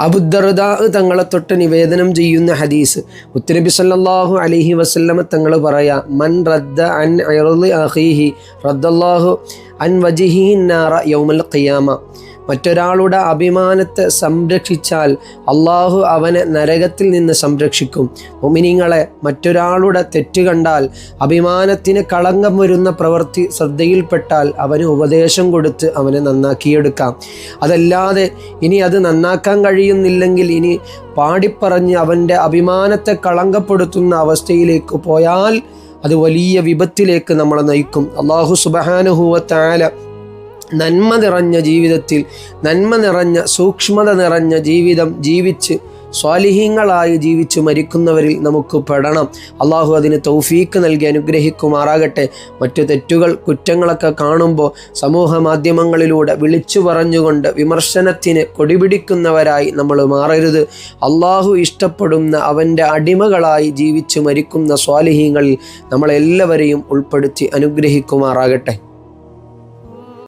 അബുദർദാ തങ്ങളെ തൊട്ട് നിവേദനം ചെയ്യുന്ന ഹദീസ്. മുത്തനബി സല്ലാഹു അലൈഹി വസല്ലമ തങ്ങൾ പറയാ മൻ റദ്ദ അൻ അഹീഹി റദ്ദല്ലാഹു അൻ വജിഹി നാറ യൗമൽ ഖിയാമ. മറ്റൊരാളുടെ അഭിമാനത്തെ സംരക്ഷിച്ചാൽ അള്ളാഹു അവനെ നരകത്തിൽ നിന്ന് സംരക്ഷിക്കും. ഒമിനിങ്ങളെ മറ്റൊരാളുടെ തെറ്റ് കണ്ടാൽ അഭിമാനത്തിന് കളങ്കം വരുന്ന പ്രവൃത്തി ശ്രദ്ധയിൽപ്പെട്ടാൽ അവന് ഉപദേശം കൊടുത്ത് അവനെ നന്നാക്കിയെടുക്കാം. അതല്ലാതെ ഇനി അത് നന്നാക്കാൻ കഴിയുന്നില്ലെങ്കിൽ ഇനി പാടിപ്പറഞ്ഞ് അവന്റെ അഭിമാനത്തെ കളങ്കപ്പെടുത്തുന്ന അവസ്ഥയിലേക്ക് പോയാൽ അത് വലിയ വിപത്തിലേക്ക് നമ്മളെ നയിക്കും. അള്ളാഹു സുബഹാനുഹൂവത്തായ നന്മ നിറഞ്ഞ ജീവിതത്തിൽ നന്മ നിറഞ്ഞ സൂക്ഷ്മത നിറഞ്ഞ ജീവിതം ജീവിച്ച് സ്വാലിഹീങ്ങളായി ജീവിച്ച് മരിക്കുന്നവരിൽ നമുക്ക് പെടണം. അള്ളാഹു അതിന് തൗഫീക്ക് നൽകി അനുഗ്രഹിക്കുമാറാകട്ടെ. മറ്റു തെറ്റുകൾ കുറ്റങ്ങളൊക്കെ കാണുമ്പോൾ സമൂഹ മാധ്യമങ്ങളിലൂടെ വിളിച്ചു പറഞ്ഞുകൊണ്ട് വിമർശനത്തിന് കൊടിപിടിക്കുന്നവരായി നമ്മൾ മാറരുത്. അള്ളാഹു ഇഷ്ടപ്പെടുന്ന അവന്റെ അടിമകളായി ജീവിച്ച് മരിക്കുന്ന സ്വാലിഹീങ്ങളിൽ നമ്മളെല്ലാവരെയും ഉൾപ്പെടുത്തി അനുഗ്രഹിക്കുമാറാകട്ടെ.